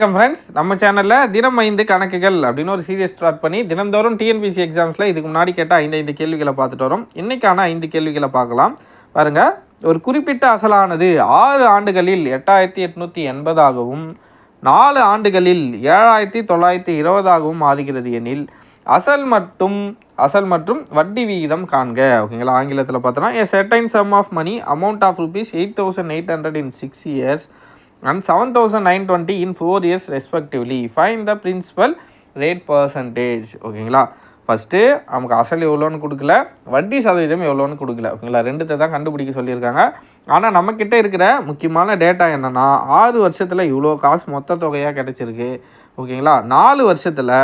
வணக்கம் ஃப்ரெண்ட்ஸ் நம்ம சேனலில் தினம் ஐந்து கணக்குகள் அப்படின்னு ஒரு சீரியஸ் ஸ்டார்ட் பண்ணி தினந்தோறும் டிஎன்பிசி எக்ஸாம்ஸில் இதுக்கு முன்னாடி கேட்ட ஐந்து ஐந்து கேள்விகளை பார்த்துட்டு வரோம். இன்றைக்கான ஐந்து கேள்விகளை பார்க்கலாம். பாருங்கள் ஒரு குறிப்பிட்ட அசலானது ஆறு ஆண்டுகளில் எட்டாயிரத்தி எட்நூற்றி எண்பதாகவும் நாலு ஆண்டுகளில் ஏழாயிரத்தி தொள்ளாயிரத்தி இருபதாகவும் மாறுகிறது எனில் அசல் மற்றும் அசல் மற்றும் வட்டி விகிதம் காண்க. ஓகேங்களா? ஆங்கிலத்தில் பார்த்தோன்னா a certain sum of money amount of rupees eight thousand eight hundred in six years and seven thousand nine years in four years principal find the principal rate ஓகேங்களா ஃபஸ்ட்டு நமக்கு அசல் எவ்வளோன்னு கொடுக்கல. வட்டி சதவீதம் எவ்வளோன்னு கொடுக்கல. ஓகேங்களா? ரெண்டுத்தை தான் கண்டுபிடிக்க சொல்லியிருக்காங்க. ஆனால் நம்மக்கிட்ட இருக்கிற முக்கியமான டேட்டா என்னென்னா ஆறு வருஷத்தில் இவ்வளோ காசு மொத்த தொகையாக கிடச்சிருக்கு. ஓகேங்களா? நாலு வருஷத்தில்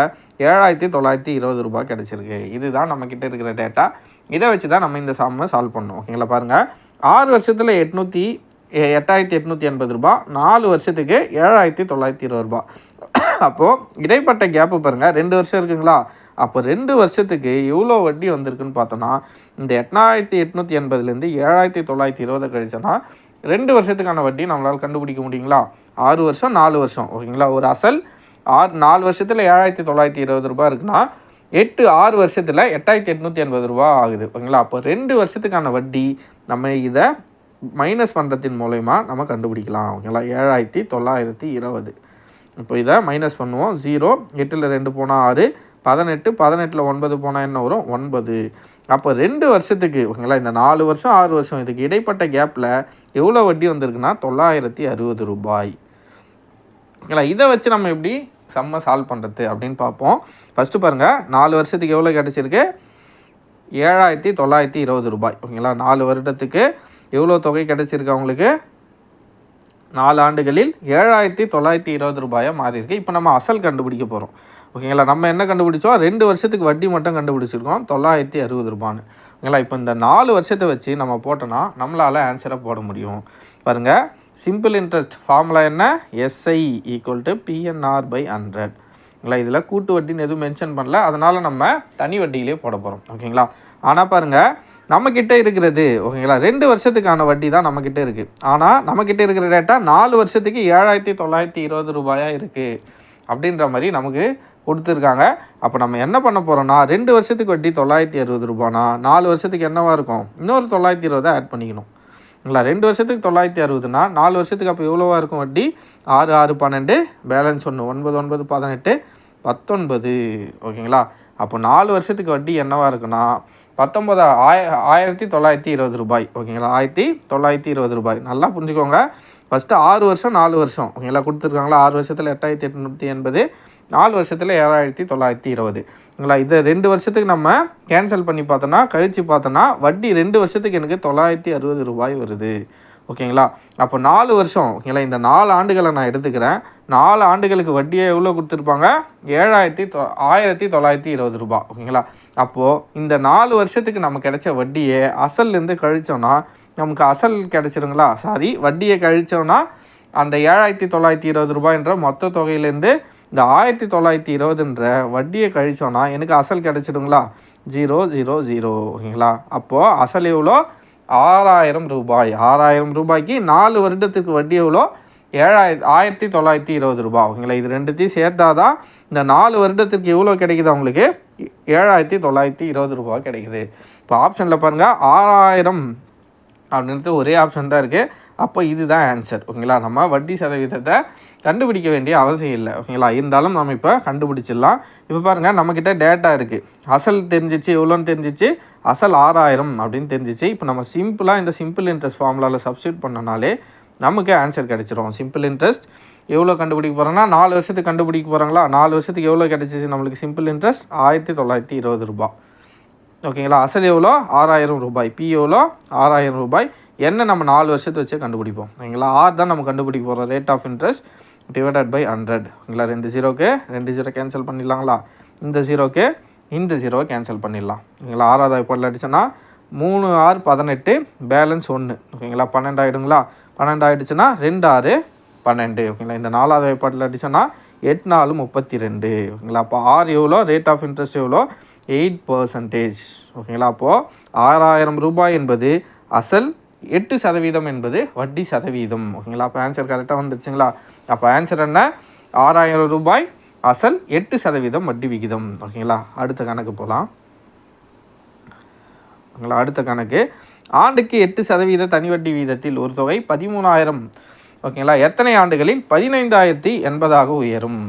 ஏழாயிரத்தி தொள்ளாயிரத்தி இருபது ரூபாய் கிடச்சிருக்கு. இதுதான் நம்மக்கிட்ட இருக்கிற டேட்டா இதை வச்சு தான் நம்ம இந்த சாமை சால்வ் பண்ணோம். ஓகேங்களா? பாருங்கள் ஆறு வருஷத்தில் எட்நூற்றி எட்டாயிரத்தி எட்நூற்றி எண்பது ரூபாய் நாலு வருஷத்துக்கு ஏழாயிரத்தி தொள்ளாயிரத்தி இருபது ரூபா. அப்போது இடைப்பட்ட கேப்பு பாருங்கள் ரெண்டு வருஷம் இருக்குங்களா? அப்போ ரெண்டு வருஷத்துக்கு எவ்வளோ வட்டி வந்திருக்குன்னு பார்த்தோன்னா இந்த எட்டாயிரத்தி எட்நூற்றி எண்பதுலேருந்து ஏழாயிரத்தி தொள்ளாயிரத்தி இருபதை கழிச்சோன்னா ரெண்டு வருஷத்துக்கான வட்டி நம்மளால் கண்டுபிடிக்க முடியுங்களா? ஆறு வருஷம் நாலு வருஷம். ஓகேங்களா? ஒரு அசல் ஆறு நாலு வருஷத்தில் ஏழாயிரத்தி தொள்ளாயிரத்தி இருபது ரூபாய் இருக்குன்னா எட்டு ஆறு வருஷத்தில் எட்டாயிரத்தி எட்நூற்றி எண்பது ரூபா ஆகுது. ஓகேங்களா? அப்போ ரெண்டு வருஷத்துக்கான வட்டி நம்ம இதை மைனஸ் பண்ணுறதின் மூலயமா நம்ம கண்டுபிடிக்கலாம் ஓகேங்களா? ஏழாயிரத்தி தொள்ளாயிரத்தி இருபது. இப்போ இதை மைனஸ் பண்ணுவோம் ஜீரோ எட்டில் ரெண்டு போனால் ஆறு பதினெட்டு பதினெட்டில் ஒன்பது போனால் என்ன வரும்? ஒன்பது. அப்போ ரெண்டு வருஷத்துக்கு ஓகேங்களா? இந்த நாலு வருஷம் ஆறு வருஷம் இதுக்கு இடைப்பட்ட கேப்பில் எவ்வளோ வட்டி வந்திருக்குன்னா? தொள்ளாயிரத்தி அறுபது ரூபாய். ஓகேங்களா? இதை வச்சு நம்ம எப்படி செம்ம சால்வ் பண்ணுறது அப்படின்னு பார்ப்போம். ஃபஸ்ட்டு பாருங்கள் நாலு வருஷத்துக்கு எவ்வளோ கிடச்சிருக்கு? ஏழாயிரத்தி தொள்ளாயிரத்தி இருபது ரூபாய். ஓகேங்களா? நாலு வருடத்துக்கு எவ்வளோ தொகை கிடச்சிருக்கு அவங்களுக்கு? நாலு ஆண்டுகளில் ஏழாயிரத்தி தொள்ளாயிரத்தி இருபது ரூபாயாக மாறியிருக்கு இப்போ நம்ம அசல் கண்டுபிடிக்க போகிறோம் ஓகேங்களா? நம்ம என்ன கண்டுபிடிச்சோம்? ரெண்டு வருஷத்துக்கு வட்டி மட்டும் கண்டுபிடிச்சிருக்கோம். தொள்ளாயிரத்தி அறுபது ரூபான்னு. ஓகேங்களா? இப்போ இந்த நாலு வருஷத்தை வச்சு நம்ம போட்டோன்னா நம்மளால் ஆன்சரை போட முடியும். பாருங்கள் சிம்பிள் இன்ட்ரெஸ்ட் ஃபார்முலா என்ன? SI equal to PNR by hundred ஓகேங்களா? இதில் கூட்டு வட்டின்னு எதுவும் மென்ஷன் பண்ணல. அதனால் நம்ம தனி வட்டியிலே போட போகிறோம் ஓகேங்களா? ஆனால் பாருங்கள் நம்மக்கிட்ட இருக்கிறது ஓகேங்களா? ரெண்டு வருஷத்துக்கான வட்டி தான் நம்மக்கிட்ட இருக்குது ஆனால் நம்மக்கிட்ட இருக்கிற டேட்டா நாலு வருஷத்துக்கு ஏழாயிரத்தி தொள்ளாயிரத்தி இருபது ரூபாயாக இருக்குது அப்படின்ற மாதிரி நமக்கு கொடுத்துருக்காங்க. அப்போ நம்ம என்ன பண்ண போகிறோம்னா ரெண்டு வருஷத்துக்கு வட்டி தொள்ளாயிரத்தி அறுபது ரூபானா? நாலு வருஷத்துக்கு என்னவா இருக்கும்? இன்னொரு தொள்ளாயிரத்தி இருபதை ஆட் பண்ணிக்கணும். இல்லைங்களா ரெண்டு வருஷத்துக்கு தொள்ளாயிரத்தி அறுபதுனா நாலு வருஷத்துக்கு அப்போ எவ்வளோவா இருக்கும் வட்டி? ஆறு ஆறு பன்னெண்டு பேலன்ஸ் ஒன்று ஒன்பது ஒன்பது பதினெட்டு பத்தொன்பது ஓகேங்களா? அப்போ நாலு வருஷத்துக்கு வட்டி என்னவாக இருக்குன்னா பத்தொன்பது ஆய ஆயிரத்தி தொள்ளாயிரத்தி இருபது ரூபாய் ஓகேங்களா? ஆயிரத்தி தொள்ளாயிரத்தி இருபது ரூபாய். நல்லா புரிஞ்சுக்கோங்க. ஃபஸ்ட்டு ஆறு வருஷம் நாலு வருஷம் ஓகேங்களா? கொடுத்துருக்காங்களா? ஆறு வருஷத்தில் எட்டாயிரத்தி எட்நூற்றி எண்பது நாலு வருஷத்தில் ஏழாயிரத்தி தொள்ளாயிரத்தி இருபது ஓகேங்களா? இதை ரெண்டு வருஷத்துக்கு நம்ம கேன்சல் பண்ணி பார்த்தோன்னா கழித்து பார்த்தோன்னா வட்டி ரெண்டு வருஷத்துக்கு எனக்கு தொள்ளாயிரத்தி அறுபது ரூபாய் வருது. ஓகேங்களா? அப்போ நாலு வருஷம் ஓகேங்களா? இந்த நாலு ஆண்டுகளை நான் எடுத்துக்கிறேன். நாலு ஆண்டுகளுக்கு வட்டியை எவ்வளோ கொடுத்துருப்பாங்க? ஏழாயிரத்தி தொ ஆயிரத்தி தொள்ளாயிரத்தி இருபது ரூபா ஓகேங்களா? அப்போது இந்த நாலு வருஷத்துக்கு நம்ம கிடைச்ச வட்டியை அசல்லேருந்து கழிச்சோன்னா நமக்கு அசல் கிடச்சிருங்களா? சாரி வட்டியை கழிச்சோன்னா அந்த ஏழாயிரத்தி தொள்ளாயிரத்தி இருபது ரூபாய்ன்ற மொத்த தொகையிலேருந்து இந்த ஆயிரத்தி தொள்ளாயிரத்தி இருபதுன்ற வட்டியை கழிச்சோன்னா எனக்கு அசல் கிடச்சிடுங்களா? ஜீரோ ஜீரோ ஜீரோ ஓகேங்களா? அப்போது அசல் எவ்வளோ? ஆறாயிரம் ரூபாய். ஆறாயிரம் ரூபாய்க்கு நாலு வருடத்துக்கு வட்டி எவ்வளோ? ஏழாயிரத்தி ஆயிரத்தி தொள்ளாயிரத்தி இருபது ரூபாய் ஓகேங்களா? இது ரெண்டுத்தையும் சேர்த்தா தான் இந்த நாலு வருடத்துக்கு எவ்வளோ கிடைக்குது அவங்களுக்கு? ஏழாயிரத்தி தொள்ளாயிரத்தி இருபது ரூபாய் கிடைக்குது. இப்போ ஆப்ஷனில் பாருங்கள் ஆறாயிரம் அப்படின்ட்டு ஒரே ஆப்ஷன் தான் இருக்குது அப்போ இதுதான் ஆன்சர் ஓகேங்களா? நம்ம வட்டி சதவீதத்தை கண்டுபிடிக்க வேண்டிய அவசியம் இல்லை ஓகேங்களா? இருந்தாலும் நம்ம இப்போ கண்டுபிடிச்சிடலாம். இப்போ பாருங்கள் நம்மக்கிட்ட டேட்டா இருக்குது அசல் தெரிஞ்சிச்சு எவ்வளோன்னு தெரிஞ்சிச்சு? அசல் ஆறாயிரம் அப்படின்னு தெரிஞ்சிச்சு. இப்போ நம்ம சிம்பிளாக இந்த சிம்பிள் இன்ட்ரெஸ்ட் ஃபார்முலாவில் சப்ஸ்டியூட் பண்ணனாலே நமக்கு ஆன்சர் கிடச்சிரும். சிம்பிள் இன்ட்ரெஸ்ட் எவ்வளோ கண்டுபிடிக்க போகிறோம்னா நாலு வருஷத்துக்கு கண்டுபிடிக்க போகிறாங்களா நாலு வருஷத்துக்கு எவ்வளோ கிடச்சிச்சு நம்மளுக்கு? சிம்பிள் இன்ட்ரெஸ்ட் ஆயிரத்தி தொள்ளாயிரத்தி இருபது ரூபாய். ஓகேங்களா? அசல் எவ்வளோ? ஆறாயிரம் ரூபாய். பி எவ்வளோ? ஆறாயிரம் ரூபாய். என்ன நம்ம நாலு வருஷத்தை வச்சு கண்டுபிடிப்போம்? ஓகேங்களா? ஆர் தான் நம்ம கண்டுபிடிக்க போகிறோம் rate of interest divided by hundred ஓகேங்களா ரெண்டு ஜீரோக்கு ரெண்டு ஜீரோ கேன்சல் பண்ணிடலாங்களா? இந்த ஜீரோக்கு இந்த ஜீரோவை கேன்சல் பண்ணிடலாம். ஓகேங்களா ஆறாவது இப்போ அடிச்சோன்னா மூணு ஆறு பதினெட்டு பேலன்ஸ் ஒன்று ஓகேங்களா? பன்னெண்டு ஆகிடுங்களா பன்னெண்டு ஆகிடுச்சுன்னா ரெண்டு ஆறு பன்னெண்டு. ஓகேங்களா? இந்த நாலாவது வாய்ப்பாட்டில் அடிச்சோன்னா எட்டு நாலு முப்பத்தி ரெண்டு ஓகேங்களா? அப்போ ஆறு எவ்வளோ? ரேட் ஆஃப் இன்ட்ரெஸ்ட் எவ்வளோ? எயிட் பர்சன்டேஜ் ஓகேங்களா? அப்போது ஆறாயிரம் ரூபாய் என்பது அசல் எட்டு சதவீதம் என்பது வட்டி சதவீதம். ஓகேங்களா? அப்போ ஆன்சர் கரெக்டாக வந்துடுச்சுங்களா அப்போ ஆன்சர் என்ன? ஆறாயிரம் ரூபாய் அசல் எட்டு சதவீதம் வட்டி விகிதம். ஓகேங்களா? அடுத்த கணக்கு போகலாம் ஓகேங்களா? அடுத்த கணக்கு. ஆண்டுக்கு எட்டு சதவீத தனி வட்டி வீதத்தில் ஒரு தொகை பதிமூணாயிரம். ஓகேங்களா? எத்தனை ஆண்டுகளில்? பதினைந்தாயிரத்தி எண்பதாக உயரும்.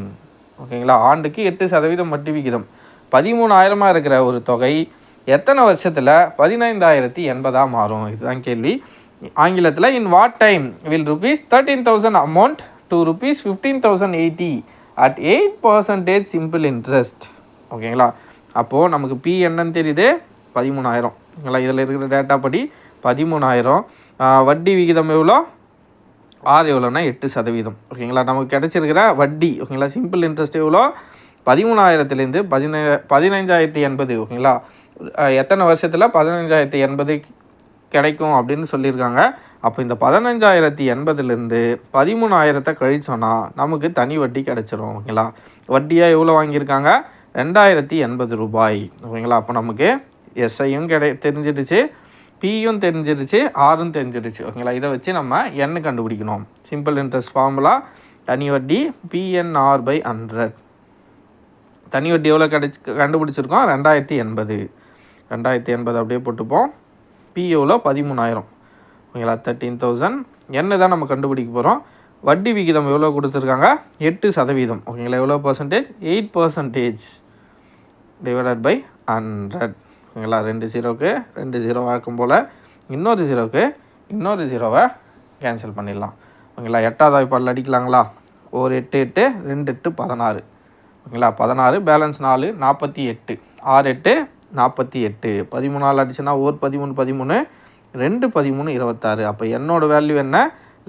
ஓகேங்களா? ஆண்டுக்கு எட்டு சதவீதம் வட்டி விகிதம். பதிமூணாயிரமாக இருக்கிற ஒரு தொகை எத்தனை வருஷத்தில்? பதினைந்தாயிரத்தி எண்பதாக மாறும்? இதுதான் கேள்வி. ஆங்கிலத்தில் in what time will rupees thirteen thousand amount to rupees fifteen thousand eighty at eight percentage simple interest ஓகேங்களா அப்போது நமக்கு பி என்னன்னு தெரியுது? பதிமூணாயிரம். ஓகேங்களா இதில் இருக்கிற டேட்டா படி பதிமூணாயிரம். வட்டி விகிதம் எவ்வளோ? ஆறு எவ்வளோனா எட்டு சதவீதம். ஓகேங்களா நமக்கு கிடச்சிருக்கிற வட்டி ஓகேங்களா சிம்பிள் இன்ட்ரெஸ்ட் எவ்வளோ? பதிமூணாயிரத்துலேருந்து பதினை பதினைஞ்சாயிரத்தி எண்பது ஓகேங்களா எத்தனை வருஷத்தில் பதினஞ்சாயிரத்தி எண்பது கிடைக்கும் அப்படின்னு சொல்லியிருக்காங்க. அப்போ இந்த பதினஞ்சாயிரத்தி எண்பதுலேருந்து பதிமூணாயிரத்தை கழிச்சோன்னா நமக்கு தனி வட்டி கிடைச்சிரும் ஓகேங்களா? வட்டியாக எவ்வளோ வாங்கியிருக்காங்க? ரெண்டாயிரத்தி எண்பது ரூபாய் ஓகேங்களா? அப்போ நமக்கு எஸ்ஐயும் கிடை தெரிஞ்சிடுச்சு பியும் தெரிஞ்சிருச்சு ஆறும் தெரிஞ்சிருச்சு ஓகேங்களா? இதை வச்சு நம்ம எண்ணு கண்டுபிடிக்கணும். சிம்பிள் இன்ட்ரெஸ்ட் ஃபார்முலா தனி வட்டி பிஎன்ஆர் பை ஹண்ட்ரட் தனி வட்டி எவ்வளோ கிடைச்சி கண்டுபிடிச்சிருக்கோம்? ரெண்டாயிரத்தி எண்பது. ரெண்டாயிரத்தி எண்பது அப்படியே போட்டுப்போம். பி எவ்வளோ பதிமூணாயிரம். ஓகேங்களா? தேர்ட்டீன் தௌசண்ட் என்ன தான் நம்ம கண்டுபிடிக்க போகிறோம் வட்டி விகிதம் எவ்வளோ கொடுத்துருக்காங்க? எட்டு சதவீதம். ஓகேங்களா? எவ்வளோ percentage eight percentage divided by hundred ஓகேங்களா? ரெண்டு ஜீரோவுக்கு ரெண்டு ஜீரோவாக இருக்கும் போல் இன்னொரு ஜீரோவுக்கு இன்னொரு ஜீரோவை கேன்சல் பண்ணிடலாம். ஓகேங்களா? எட்டாவது வாய்ப்பாடில் அடிக்கலாங்களா? ஒரு எட்டு எட்டு ரெண்டு எட்டு பதினாறு. ஓகேங்களா? பதினாறு பேலன்ஸ் நாலு நாற்பத்தி எட்டு. ஆறு எட்டு நாற்பத்தி எட்டு. பதிமூணு நாள் அடிச்சுன்னா ஒரு பதிமூணு பதிமூணு. ரெண்டு பதிமூணு இருபத்தாறு. அப்போ என்னோடய வேல்யூ என்ன?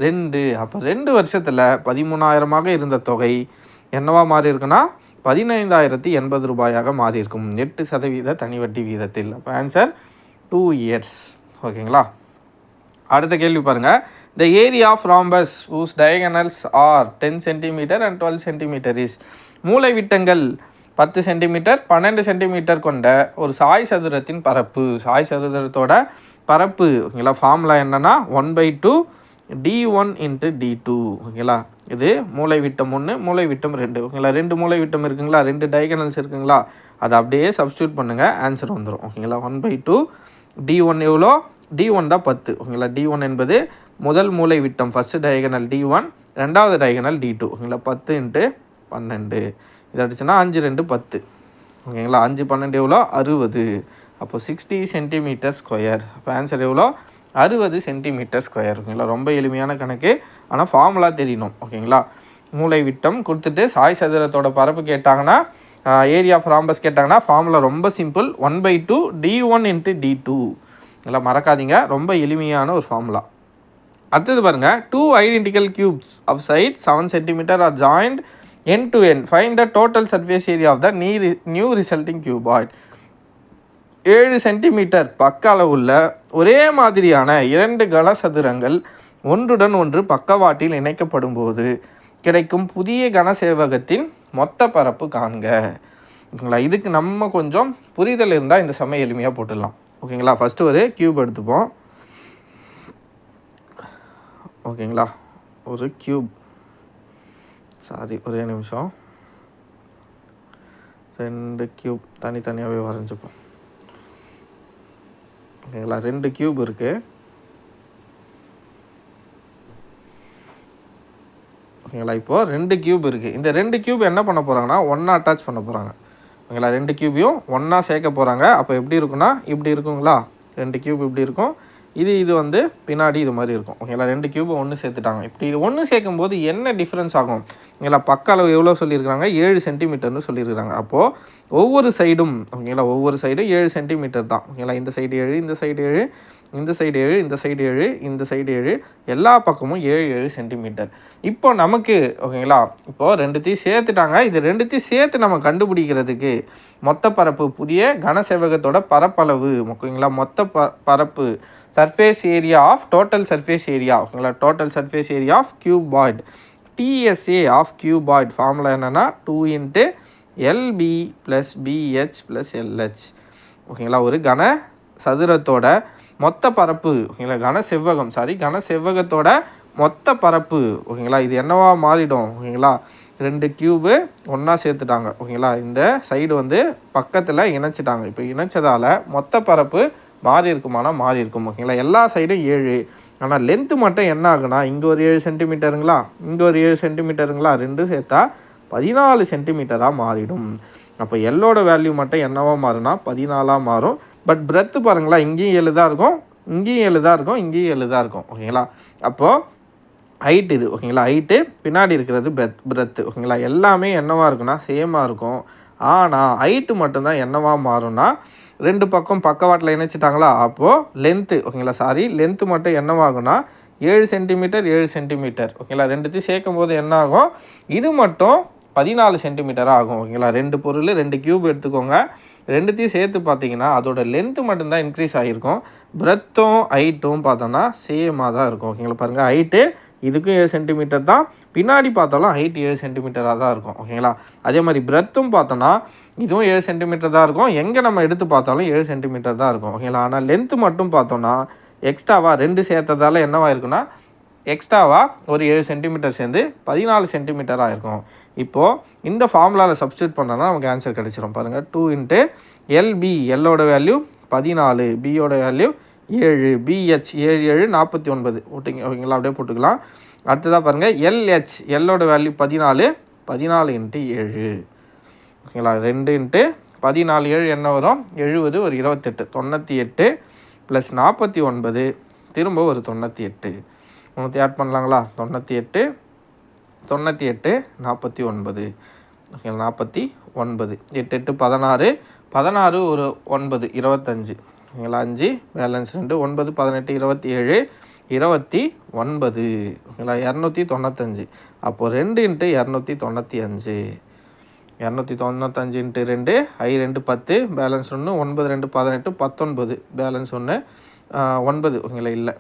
ரெண்டு. அப்போ ரெண்டு வருஷத்தில் பதிமூணாயிரமாக இருந்த தொகை என்னவா மாறி இருக்குன்னா பதினைந்தாயிரத்தி எண்பது ரூபாயாக மாறி இருக்கும் எட்டு சதவீத தனி வட்டி வீதத்தில். அப்போ ஆன்சர் டூ இயர்ஸ் ஓகேங்களா? அடுத்த கேள்வி பாருங்கள் the area of rhombus whose diagonals are ten centimetre and twelve centimetre is மூலை விட்டங்கள் பத்து சென்டிமீட்டர் பன்னெண்டு சென்டிமீட்டர் கொண்ட ஒரு சாய் சதுரத்தின் பரப்பு. சாய் சதுரத்தோட பரப்பு ஓகேங்களா? ஃபார்முலா என்னென்னா one by two D one into D two ஓகேங்களா? இது மூளை விட்டம் ஒன்று மூளை விட்டம் ரெண்டு ஓகேங்களா? ரெண்டு மூளை விட்டம் இருக்குங்களா? ரெண்டு டயகனல்ஸ் இருக்குங்களா? அதை அப்படியே சப்ஸ்டியூட் பண்ணுங்கள் ஆன்சர் வந்துடும் ஓகேங்களா? One by two D one எவ்வளோ? டி ஒன் தான் பத்து ஓகேங்களா? டி ஒன் என்பது முதல் மூலை விட்டம் ஃபஸ்ட்டு டயகனல் டி ஒன் ரெண்டாவது டயகனல் டி டூ ஓகேங்களா? பத்து இன்ட்டு பன்னெண்டு. இது அடிச்சுன்னா அஞ்சு ரெண்டு பத்து ஓகேங்களா? அஞ்சு பன்னெண்டு எவ்வளோ? அறுபது. அப்போது சிக்ஸ்டி சென்டிமீட்டர் ஸ்கொயர் அப்போ ஆன்சர் எவ்வளோ? அறுபது சென்டிமீட்டர் ஸ்கொயர் ஓகேங்களா? ரொம்ப எளிமையான கணக்கு. ஆனால் ஃபார்முலா தெரியணும். ஓகேங்களா? மூளை விட்டம் கொடுத்துட்டு சாய் சதுரத்தோட பரப்பு கேட்டாங்கன்னா ஏரியா ஆஃப் ராம்பஸ் கேட்டாங்கன்னா ஃபார்முலா ரொம்ப simple one by two D one into D two எல்லாம் மறக்காதீங்க. ரொம்ப எளிமையான ஒரு ஃபார்முலா அடுத்தது பாருங்கள் two identical cubes of side seven centimetre are joint end to end find the total surface area of the நீ நியூ ரிசல்ட்டிங் கியூபாய்ட் ஏழு centimetre பக்க அளவுள்ள ஒரே மாதிரியான இரண்டு கனசதுரங்கள் ஒன்றுடன் ஒன்று பக்கவாட்டில் இணைக்கப்படும் போது கிடைக்கும் புதிய கனசேவகத்தின் மொத்த பரப்பு காண்க. ஓகேங்களா? இதுக்கு நம்ம கொஞ்சம் புரிதல் இருந்தால் இந்த சமயம் எளிமையாக போட்டுடலாம். ஓகேங்களா? ஃபஸ்ட்டு ஒரு கியூப் எடுத்துப்போம். ஓகேங்களா? ஒரு கியூப் சாரி ஒரே நிமிஷம். ரெண்டு கியூப் தனித்தனியாகவே வரைஞ்சிப்போம். ஓகேங்களா? ரெண்டு கியூப் இருக்குது ஓகேங்களா? இப்போது ரெண்டு கியூப் இருக்குது இந்த ரெண்டு கியூப் என்ன பண்ண போகிறாங்கன்னா ஒன்றா அட்டாச் பண்ண போகிறாங்க ஓகேங்களா? ரெண்டு கியூபையும் ஒன்றா சேர்க்க போகிறாங்க அப்போ எப்படி இருக்குன்னா இப்படி இருக்குங்களா? ரெண்டு கியூப் இப்படி இருக்கும். இது இது வந்து பின்னாடி இது மாதிரி இருக்கும். ஓகேங்களா? ரெண்டு கியூபை ஒன்று சேர்த்துட்டாங்க. இப்படி இது ஒன்று சேர்க்கும் போது என்ன டிஃப்ரென்ஸ் ஆகும்? ஓகேங்களா? பக்க அளவு எவ்வளோ சொல்லியிருக்காங்க ஏழு சென்டிமீட்டர்னு சொல்லியிருக்காங்க அப்போது ஒவ்வொரு சைடும் ஓகேங்களா? ஒவ்வொரு சைடும் ஏழு சென்டிமீட்டர் தான். ஓகேங்களா? இந்த சைடு ஏழு இந்த சைடு ஏழு இந்த சைடு ஏழு இந்த சைடு ஏழு இந்த சைடு ஏழு. எல்லா பக்கமும் ஏழு ஏழு சென்டிமீட்டர் இப்போ நமக்கு ஓகேங்களா? இப்போது ரெண்டுத்தையும் சேர்த்துட்டாங்க. இது ரெண்டுத்தையும் சேர்த்து நம்ம கண்டுபிடிக்கிறதுக்கு மொத்த பரப்பு புதிய கனசேவகத்தோட பரப்பளவு ஓகேங்களா? மொத்த ப பரப்பு surface area of total surface area ஓகேங்களா total surface area of cuboid TSA of cuboid formula என்னென்னா two into LB plus BH plus LH ஓகேங்களா? ஒரு கன சதுரத்தோட மொத்த பரப்பு. ஓகேங்களா? கன செவ்வகம். சாரி கன செவ்வகத்தோட மொத்த பரப்பு. ஓகேங்களா? இது என்னவா மாறிடும்? ஓகேங்களா? ரெண்டு கியூபு ஒன்றா சேர்த்துட்டாங்க. ஓகேங்களா? இந்த சைடு வந்து பக்கத்தில் இணைச்சிட்டாங்க. இப்போ இணைச்சதால் மொத்த பரப்பு மாறி இருக்குமானா மாறி இருக்கும் ஓகேங்களா? எல்லா சைடும் ஏழு. ஆனால் லென்த்து மட்டும் என்ன ஆகுனா இங்கே ஒரு ஏழு சென்டிமீட்டருங்களா இங்கே ஒரு ஏழு சென்டிமீட்டருங்களா ரெண்டு சேர்த்தா பதினாலு சென்டிமீட்டராக மாறிடும். அப்போ எல்லோட வேல்யூ மட்டும் என்னவாக மாறுனா பதினாலாக மாறும். பட் பிரெத்து பாருங்களா இங்கேயும் ஏழு தான் இருக்கும் இங்கேயும் ஏழு தான் இருக்கும் இங்கேயும் ஏழு தான் இருக்கும் ஓகேங்களா? அப்போது ஹைட் இது ஓகேங்களா? ஹைட்டு பின்னாடி இருக்கிறது பிரெத் பிரெத்து ஓகேங்களா? எல்லாமே என்னவாக இருக்குன்னா சேமாக இருக்கும். ஆனால் ஹைட்டு மட்டும்தான் என்னவா மாறும்னா ரெண்டு பக்கம் பக்கவாட்டில் இணைச்சிட்டாங்களா? அப்போது லென்த்து ஓகேங்களா சாரி லென்த்து மட்டும் என்னவாகும்னா ஏழு சென்டிமீட்டர் ஏழு சென்டிமீட்டர் ஓகேங்களா ரெண்டுத்தையும் சேர்க்கும் போது என்ன ஆகும் இது மட்டும் பதினாலு சென்டிமீட்டர் ஆகும் ஓகேங்களா ரெண்டு பொருள் ரெண்டு கியூப் எடுத்துக்கோங்க. ரெண்டுத்தையும் சேர்த்து பார்த்தீங்கன்னா அதோட லென்த்து மட்டும்தான் இன்க்ரீஸ் ஆகிருக்கும் பிரெத்தும் ஹைட்டும் பார்த்தோன்னா சேமாக தான் இருக்கும் ஓகேங்களா பாருங்கள் ஹைட்டு இதுக்கும் ஏழு சென்டிமீட்டர் தான். பின்னாடி பார்த்தாலும் ஹைட் ஏழு சென்டிமீட்டராக தான் இருக்கும். ஓகேங்களா அதே மாதிரி பிரெத்தும் பார்த்தோன்னா இதுவும் ஏழு சென்டிமீட்டர் தான் இருக்கும். எங்கே நம்ம எடுத்து பார்த்தாலும் ஏழு சென்டிமீட்டர் தான் இருக்கும். ஓகேங்களா ஆனால் லென்த்து மட்டும் பார்த்தோன்னா எக்ஸ்ட்ராவாக ரெண்டு சேர்த்ததால என்னவாக இருக்குன்னா எக்ஸ்ட்ராவாக ஒரு ஏழு சென்டிமீட்டர் சேர்ந்து பதினாலு சென்டிமீட்டராக இருக்கும். இப்போது இந்த ஃபார்முலாவில் சப்ஸ்டியூட் பண்ணோன்னா நமக்கு ஆன்சர் கிடச்சிரும். பாருங்கள் டூ இன்ட்டு எல்பி எல்லோட வேல்யூ பதினாலு பியோட வேல்யூ ஏழு பிஹெச் ஏழு ஏழு நாற்பத்தி ஒன்பது. ஓட்டிங்க ஓகேங்களா அப்படியே போட்டுக்கலாம். அடுத்ததாக பாருங்கள் எல்ஹெச் எல்லோட வேல்யூ பதினாலு பதினாலு இன்ட்டு ஏழு. ஓகேங்களா? ரெண்டு இன்ட்டு பதினாலு ஏழு என்ன வரும்? எழுபது ஒரு இருபத்தெட்டு. தொண்ணூற்றி எட்டு ப்ளஸ் நாற்பத்தி ஒன்பது. திரும்ப ஒரு தொண்ணூற்றி எட்டு முந்நூற்றி ஆட் பண்ணலாங்களா? தொண்ணூற்றி எட்டு தொண்ணூற்றி எட்டு நாற்பத்தி ஒன்பது. ஓகே நாற்பத்தி ஒன்பது. எட்டு எட்டு பதினாறு. பதினாறு ஒரு ஒன்பது இருபத்தஞ்சு. ஓகேங்களா அஞ்சு பேலன்ஸ் ரெண்டு ஒன்பது பதினெட்டு இருபத்தி ஏழு இருபத்தி ஒன்பது. ஓகேங்களா இரநூத்தி தொண்ணூத்தஞ்சு. அப்போது ரெண்டு இன்ட்டு இரநூத்தி தொண்ணூற்றி அஞ்சு இரநூத்தி தொண்ணூத்தஞ்சு இன்ட்டு ரெண்டு ஐ ரெண்டு பத்து பேலன்ஸ் ஒன்று ஒன்பது ரெண்டு பதினெட்டு பத்தொன்பது. பேலன்ஸ் ஒன்று ஒன்பது. ஓகேங்களா இல்லை.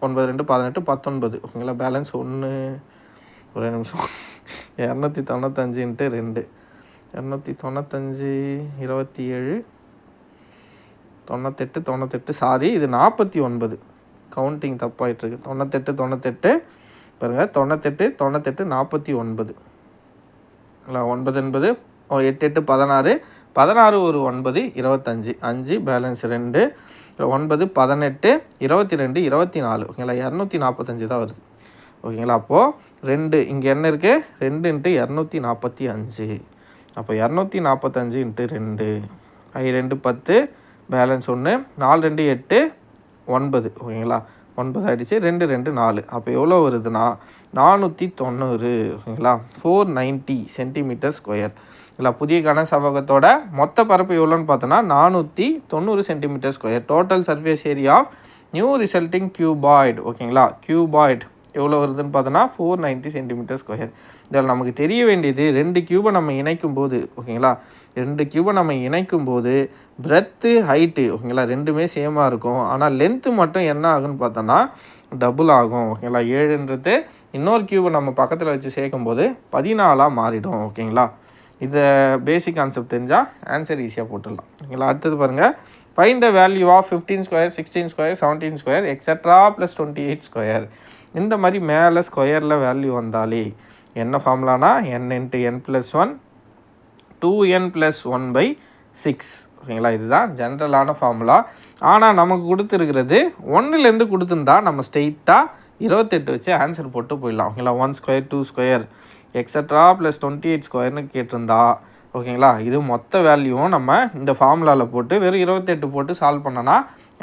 ஒன்பது ரெண்டு பதினெட்டு பத்தொன்பது. ஓகேங்களா பேலன்ஸ் ஒன்று ஒரே நிமிஷம். இரநூத்தி தொண்ணூத்தஞ்சு இன்ட்டு ரெண்டு. இரநூத்தி தொண்ணூத்தஞ்சு இருபத்தி ஏழு தொண்ணூத்தெட்டு தொண்ணூத்தெட்டு சாரி இது நாற்பத்தி ஒன்பது. கவுண்டிங் தப்பாயிட்டுருக்கு. தொண்ணூத்தெட்டு தொண்ணூத்தெட்டு பாருங்கள் தொண்ணூத்தெட்டு தொண்ணூத்தெட்டு நாற்பத்தி ஒன்பது. இல்லை ஒன்பது என்பது ஓ, எட்டு எட்டு பதினாறு. பதினாறு ஒரு ஒன்பது இருபத்தஞ்சி. அஞ்சு பேலன்ஸ் ரெண்டு. ஒன்பது பதினெட்டு இருபத்தி ரெண்டு இருபத்தி நாலு ஓகேங்களா? இரநூத்தி நாற்பத்தஞ்சு தான் வருது. ஓகேங்களா? அப்போது ரெண்டு இங்கே என்ன இருக்குது ரெண்டு இன்ட்டு இரநூத்தி நாற்பத்தி அஞ்சு. அப்போ இரநூத்தி நாற்பத்தஞ்சு இன்ட்டு ரெண்டு. ஐ ரெண்டு பத்து. பேலன்ஸ் ஒன்று நாலு ரெண்டு எட்டு ஒன்பது. ஓகேங்களா? ஒன்பது ஆகிடுச்சி ரெண்டு ரெண்டு நாலு. அப்போ எவ்வளோ வருதுன்னா நானூற்றி தொண்ணூறு. ஓகேங்களா? ஃபோர் நைன்ட்டி சென்டிமீட்டர் ஸ்கொயர் இல்லை புதிய கன செவ்வகத்தோட மொத்த பரப்பு எவ்வளோன்னு பார்த்தோன்னா நானூற்றி தொண்ணூறு centimetre square total surface area of new resulting cuboid ஓகேங்களா? கியூபாய்டு எவ்வளோ வருதுன்னு பார்த்தோன்னா ஃபோர் நைன்ட்டி சென்டிமீட்டர் ஸ்கொயர் இதில் நமக்கு தெரிய வேண்டியது ரெண்டு கியூபை நம்ம இணைக்கும் போது ஓகேங்களா? ரெண்டு கியூபை நம்ம இணைக்கும் போது பிரெத்து ஹைட்டு ஓகேங்களா? ரெண்டுமே சேமாக இருக்கும். ஆனால் லென்த்து மட்டும் என்ன ஆகுன்னு பார்த்தோன்னா டபுள் ஆகும் ஓகேங்களா? ஏழுன்றது இன்னொரு கியூபை நம்ம பக்கத்தில் வச்சு சேர்க்கும்போது பதினாலாக மாறிடும் ஓகேங்களா? இதை பேசிக் கான்செப்ட் தெரிஞ்சால் ஆன்சர் ஈஸியாக போட்டுடலாம். ஓகேங்களா? அடுத்தது பாருங்கள் find the value of fifteen square sixteen square seventeen square extra plus twenty eight square இந்த மாதிரி மேலே ஸ்கொயரில் வேல்யூ வந்தாலே என்ன ஃபார்முலானா n into n plus one two n plus one by six ஓகேங்களா? இதுதான் ஜென்ரலான ஃபார்முலா ஆனால் நமக்கு கொடுத்துருக்கிறது ஒன்றுலேருந்து கொடுத்துருந்தா நம்ம ஸ்ட்ரெயிட்டாக இருபத்தெட்டு வச்சு ஆன்சர் போட்டு போயிடலாம். ஓகேங்களா? One square two square extra plus twenty eight ஸ்கொயர்னு கேட்டிருந்தா ஓகேங்களா? இது மொத்த வேல்யூவும் நம்ம இந்த ஃபார்முலாவில் போட்டு வெறும் இருபத்தெட்டு போட்டு சால்வ் பண்ணோன்னா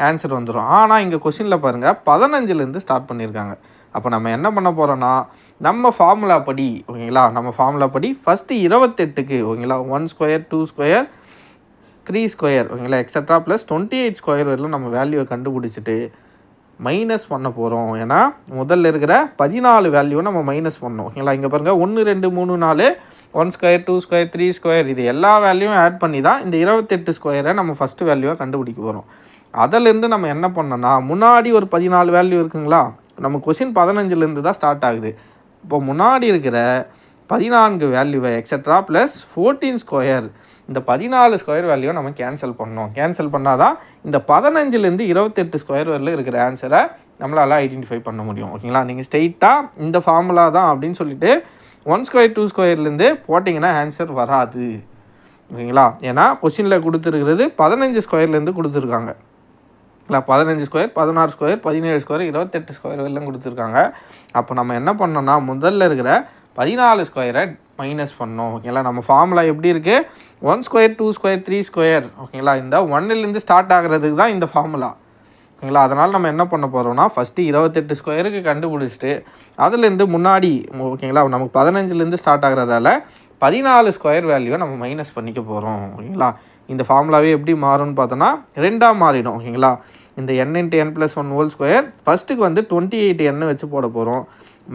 ஆன்சர் வந்துடும் ஆனால் இங்கே கொஷினில் பாருங்கள் பதினஞ்சுலேருந்து ஸ்டார்ட் பண்ணியிருக்காங்க. அப்போ நம்ம என்ன பண்ண போகிறோன்னா நம்ம ஃபார்முலா படி ஓகேங்களா? நம்ம ஃபார்முலா படி ஃபஸ்ட்டு இருபத்தெட்டுக்கு ஓகேங்களா? One square two square three square ஓகேங்களா? Extra plus twenty eight square வரையிலும் நம்ம வேல்யூவை கண்டுபிடிச்சிட்டு மைனஸ் பண்ண போகிறோம் ஏன்னா முதல்ல இருக்கிற பதினாலு வேல்யூவை நம்ம மைனஸ் பண்ணோம். ஓகேங்களா? இங்கே பாருங்கள் ஒன்று ரெண்டு மூணு நாலு one square two square three square இது எல்லா வேல்யூவும் ஆட் பண்ணி தான் இந்த இருபத்தெட்டு ஸ்கொயரை நம்ம ஃபஸ்ட்டு வேல்யூவாக கண்டுபிடிக்க போகிறோம் அதிலேருந்து நம்ம என்ன பண்ணோம்னா முன்னாடி ஒரு பதினாலு வேல்யூ இருக்குங்களா? நம்ம கொஷின் பதினஞ்சுலேருந்து தான் ஸ்டார்ட் ஆகுது. இப்போ முன்னாடி இருக்கிற பதினான்கு வேல்யூவை எக்ஸட்ரா ப்ளஸ் ஃபோர்டீன் ஸ்கொயர் இந்த பதினாலு ஸ்கொயர் வேல்யூவை நம்ம கேன்சல் பண்ணோம். கேன்சல் பண்ணால் தான் இந்த பதினஞ்சுலேருந்து இருபத்தெட்டு ஸ்கொயர் வரல இருக்கிற ஆன்சரை நம்மளால் ஐடென்டிஃபை பண்ண முடியும். ஓகேங்களா நீங்கள் ஸ்ட்ரெயிட்டாக இந்த ஃபார்முலா தான் அப்படின்னு சொல்லிட்டு ஒன் ஸ்கொயர் டூ ஸ்கொயர்லேருந்து போட்டிங்கன்னா ஆன்சர் வராது. ஓகேங்களா ஏன்னா கொஷினில் கொடுத்துருக்கிறது பதினஞ்சு ஸ்கொயர்லேருந்து கொடுத்துருக்காங்க. இல்லை பதினஞ்சு ஸ்கொயர் பதினாறு ஸ்கொயர் பதினேழு ஸ்கொயர் இருபத்தெட்டு ஸ்கொயர் எல்லாம் கொடுத்துருக்காங்க. அப்போ நம்ம என்ன பண்ணோம்னா முதல்ல இருக்கிற பதினாலு ஸ்கொயரை மைனஸ் பண்ணோம் ஓகேங்களா நம்ம ஃபார்முலா எப்படி இருக்குது one square two square three square ஓகேங்களா இந்த ஒன்னிலேருந்து ஸ்டார்ட் ஆகிறதுக்கு தான் இந்த ஃபார்முலா ஓகேங்களா அதனால் நம்ம என்ன பண்ண போகிறோம்னா ஃபஸ்ட்டு இருபத்தெட்டு ஸ்கொயருக்கு கண்டுபிடிச்சிட்டு அதுலேருந்து முன்னாடி ஓகேங்களா நமக்கு பதினஞ்சுலேருந்து ஸ்டார்ட் ஆகிறதால பதினாலு ஸ்கொயர் வேல்யூவை நம்ம மைனஸ் பண்ணிக்க போகிறோம் ஓகேங்களா இந்த ஃபார்முலாவே எப்படி மாறும்னு பார்த்தோன்னா ரெண்டாக மாறிடும் ஓகேங்களா? இந்த n into n plus one whole square ஃபஸ்ட்டுக்கு வந்து டுவெண்ட்டி எயிட் எண்ணை வச்சு போட போகிறோம்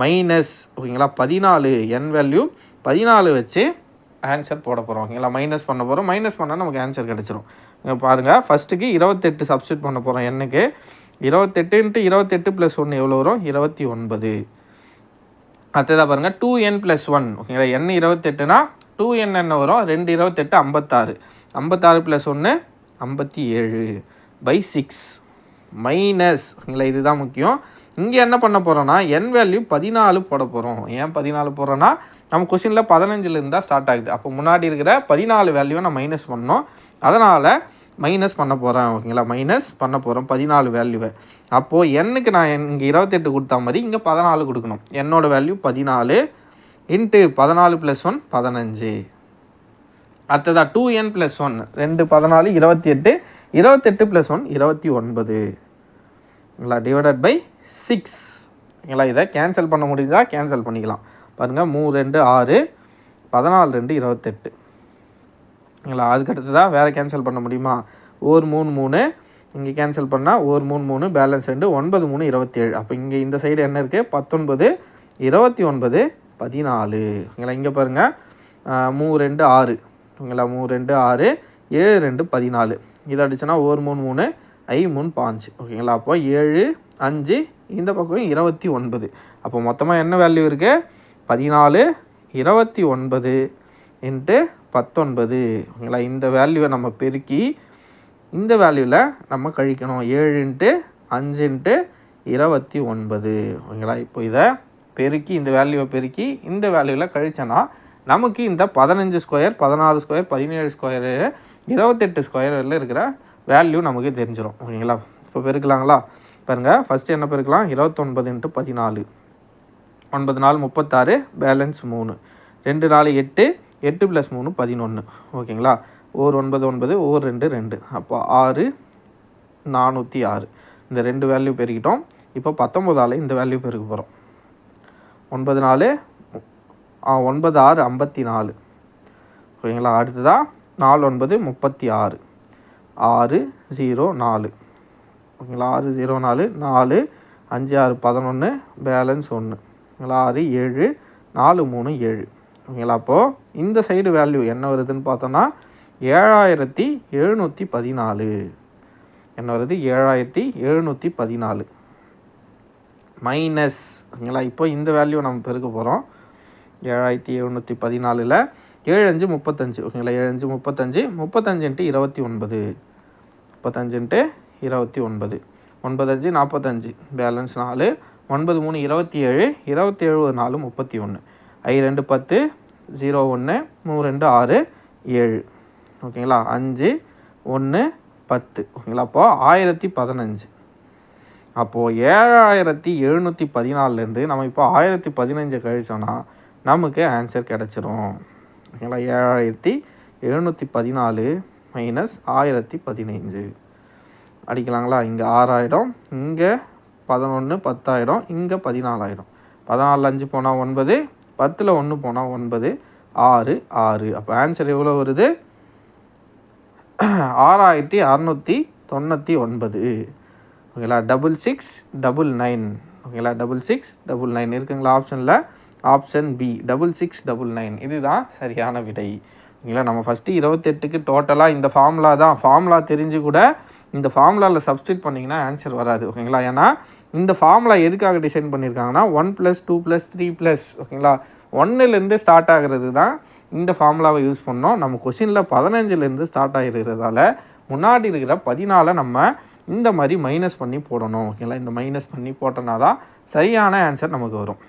மைனஸ் ஓகேங்களா பதினாலு என் வேல்யூ பதினாலு வச்சு ஆன்சர் போட போகிறோம் ஓகேங்களா? மைனஸ் பண்ண போகிறோம் மைனஸ் பண்ணால் நமக்கு ஆன்சர் கிடச்சிரும். பாருங்கள் ஃபஸ்ட்டுக்கு இருபத்தெட்டு சப்ஸ்டியூட் பண்ண போகிறோம் எண்ணுக்கு இருபத்தெட்டு இன்ட்டு இருபத்தெட்டு ப்ளஸ் ஒன்று எவ்வளோ வரும்? இருபத்தி ஒன்பது. அடுத்ததாக பாருங்கள் டூ என் ப்ளஸ் ஒன் ஓகேங்களா? என் இருபத்தெட்டுனா டூ என் என்ன வரும்? ரெண்டு இருபத்தெட்டு ஐம்பத்தாறு. ஐம்பத்தாறு ப்ளஸ் ஒன்று ஐம்பத்தி ஏழு பை சிக்ஸ் மைனஸ் இல்லை இதுதான் முக்கியம். இங்கே என்ன பண்ண போகிறோன்னா என் வேல்யூ பதினாலு போட போகிறோம் ஏன் பதினாலு போடுறோன்னா நம்ம கொஷினில் பதினஞ்சுலேருந்து தான் ஸ்டார்ட் ஆகுது. அப்போ முன்னாடி இருக்கிற பதினாலு வேல்யூவை நான் மைனஸ் பண்ணோம் அதனால் மைனஸ் பண்ண போகிறேன் ஓகேங்களா? மைனஸ் பண்ண போகிறோம் பதினாலு வேல்யூவை அப்போது எண்ணுக்கு நான் இங்கே இருபத்தெட்டு கொடுத்தா மாதிரி இங்கே பதினாலு கொடுக்கணும். என்னோட வேல்யூ பதினாலு இன்ட்டு பதினாலு ப்ளஸ் ஒன் பதினஞ்சு. அடுத்ததா டூ என் ப்ளஸ் ஒன் ரெண்டு பதினாலு இருபத்தி எட்டு. இருபத்தெட்டு ப்ளஸ் ஒன் இருபத்தி ஒன்பது. ஓகேங்களா டிவைடட் பை சிக்ஸ் ஓகேங்களா இதை கேன்சல் பண்ண முடியுதா கேன்சல் பண்ணிக்கலாம். பாருங்கள் மூணு ரெண்டு ஆறு. பதினாலு ரெண்டு இருபத்தெட்டு ஓகேங்களா அதுக்கடுத்து தான் வேறு கேன்சல் பண்ண முடியுமா? ஒரு மூணு மூணு. இங்கே கேன்சல் பண்ணால் ஒரு மூணு மூணு. பேலன்ஸ் ரெண்டு ஒன்பது மூணு இருபத்தேழு அப்போ இங்கே இந்த சைடு என்ன இருக்குது பத்தொன்பது இருபத்தி ஒன்பது பதினாலு. ஓகேங்களா இங்கே பாருங்கள் மூ ரெண்டு ஆறு. ஓகேங்களா மூணு ரெண்டு ஆறு ஏழு ரெண்டு பதினாலு. இதை அடிச்சுன்னா ஒரு மூணு மூணு ஐ மூணு பாஞ்சு. ஓகேங்களா? அப்போ ஏழு அஞ்சு இந்த பக்கம் இருபத்தி ஒன்பது. அப்போ மொத்தமாக என்ன வேல்யூ இருக்குது பதினாலு இருபத்தி ஒன்பது இன்ட்டு பத்தொன்பது. ஓகேங்களா? இந்த வேல்யூவை நம்ம பெருக்கி இந்த வேல்யூவில் நம்ம கழிக்கணும். ஏழு இன்ட்டு அஞ்சு இன்ட்டு இருபத்தி ஒன்பது. ஓகேங்களா? இப்போ இதை பெருக்கி இந்த வேல்யூவை பெருக்கி இந்த வேல்யூவில் கழிச்சோன்னா நமக்கு இந்த பதினஞ்சு ஸ்கொயர் பதினாறு ஸ்கொயர் பதினேழு ஸ்கொயரு இருபத்தெட்டு ஸ்கொயரில் இருக்கிற வேல்யூ நமக்கு தெரிஞ்சிடும் ஓகேங்களா? இப்போ பெருக்கலாங்களா? பாருங்கள் ஃபஸ்ட்டு என்ன பெருக்கலாம்? இருபத்தொன்பது இன்ட்டு பதினாலு. ஒன்பது நாள் முப்பத்தாறு பேலன்ஸ் மூணு. ரெண்டு நாலு எட்டு. எட்டு ப்ளஸ் மூணு பதினொன்று ஓகேங்களா? ஓர் ஒன்பது ஒன்பது ஓர் ரெண்டு ரெண்டு. அப்போ ஆறு நானூற்றி ஆறு. இந்த ரெண்டு வேல்யூ பெருக்கிட்டோம். இப்போ பத்தொம்போதால் இந்த வேல்யூ பெருக்க போகிறோம் ஒன்பது நாலு ஒன்பது ஆறு ஐம்பத்தி நாலு ஓகேங்களா? அடுத்ததாக நாலு ஒன்பது முப்பத்தி ஆறு ஆறு ஜீரோ நாலு. ஓகேங்களா? ஆறு ஜீரோ நாலு நாலு அஞ்சு ஆறு பதினொன்று பேலன்ஸ் ஒன்று ஓகேங்களா? ஆறு ஏழு நாலு மூணு ஏழு. ஓகேங்களா? அப்போது இந்த சைடு வேல்யூ என்ன வருதுன்னு பார்த்தோன்னா ஏழாயிரத்தி எழுநூற்றி பதினாலு. என்ன வருது? ஏழாயிரத்தி எழுநூற்றி பதினாலு. மைனஸ். ஓகேங்களா? இப்போ இந்த வேல்யூ நம்ம பெருக்க போகிறோம் ஏழாயிரத்தி எழுநூற்றி பதினாலில் ஏழு அஞ்சு முப்பத்தஞ்சு ஓகேங்களா? ஏழு அஞ்சு முப்பத்தஞ்சு முப்பத்தஞ்சுன்ட்டு இருபத்தி ஒன்பது. முப்பத்தஞ்சுன்ட்டு இருபத்தி ஒன்பது. ஒன்பதஞ்சு நாற்பத்தஞ்சு பேலன்ஸ் நாலு. ஒன்பது மூணு இருபத்தி ஏழு. இருபத்தி ஏழு நாலு முப்பத்தி ஒன்று. ஐ ரெண்டு பத்து ஜீரோ ஒன்று மூணு ரெண்டு ஆறு ஏழு. ஓகேங்களா? அஞ்சு ஒன்று பத்து. ஓகேங்களா? அப்போது ஆயிரத்தி பதினஞ்சு. அப்போது ஏழாயிரத்தி எழுநூற்றி பதினாலேருந்து நம்ம இப்போ ஆயிரத்தி பதினஞ்சு கழிச்சோன்னா நமக்கு ஆன்சர் கிடச்சிரும். ஓகேங்களா ஏழாயிரத்தி எழுநூற்றி பதினாலு மைனஸ் ஆயிரத்தி பதினைஞ்சு அடிக்கலாங்களா? இங்கே ஆறாயிரம் இங்கே பதினொன்று பத்தாயிரம் இங்கே பதினாலாயிரம். பதினாலு அஞ்சு போனால் ஒன்பது பத்தில் ஒன்று போனால் ஒன்பது ஆறு ஆறு. அப்போ ஆன்சர் எவ்வளோ வருது? ஆறாயிரத்தி அறநூற்றி தொண்ணூற்றி ஒன்பது. ஓகேங்களா? டபுள் சிக்ஸ் டபுள் நைன் ஓகேங்களா? டபுள் சிக்ஸ் டபுள் நைன் இருக்குங்களா ஆப்ஷனில் option B double six double nine இதுதான் சரியான விடை. ஓகேங்களா நம்ம ஃபஸ்ட்டு இருபத்தெட்டுக்கு டோட்டலாக இந்த ஃபார்முலா தான். ஃபார்முலா தெரிஞ்சு கூட இந்த ஃபார்முலாவில் சப்ஸ்டியூட் பண்ணிங்கன்னா ஆன்சர் வராது. ஓகேங்களா? ஏன்னா இந்த ஃபார்முலா எதுக்காக டிசைன் பண்ணியிருக்காங்கன்னா one plus two plus three plus ஓகேங்களா? ஒன்றுலேருந்து ஸ்டார்ட் ஆகிறது தான் இந்த ஃபார்முலாவை யூஸ் பண்ணோம். நம்ம கொஷினில் பதினஞ்சுலேருந்து ஸ்டார்ட் ஆகிருக்கிறதால முன்னாடி இருக்கிற பதினாலை நம்ம இந்த மாதிரி மைனஸ் பண்ணி போடணும். ஓகேங்களா? இந்த மைனஸ் பண்ணி போட்டோன்னா தான் சரியான ஆன்சர் நமக்கு வரும்.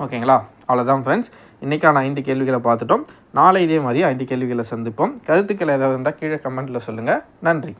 ஓகேங்களா? அவ்வளோதான் ஃப்ரெண்ட்ஸ் இன்றைக்கான ஐந்து கேள்விகளை பார்த்துட்டோம். நாளை இதே மாதிரி ஐந்து கேள்விகளை சந்திப்போம். கருத்துக்கள் ஏதாவது இருந்தால் கீழே கமெண்ட்டில் சொல்லுங்கள் நன்றி.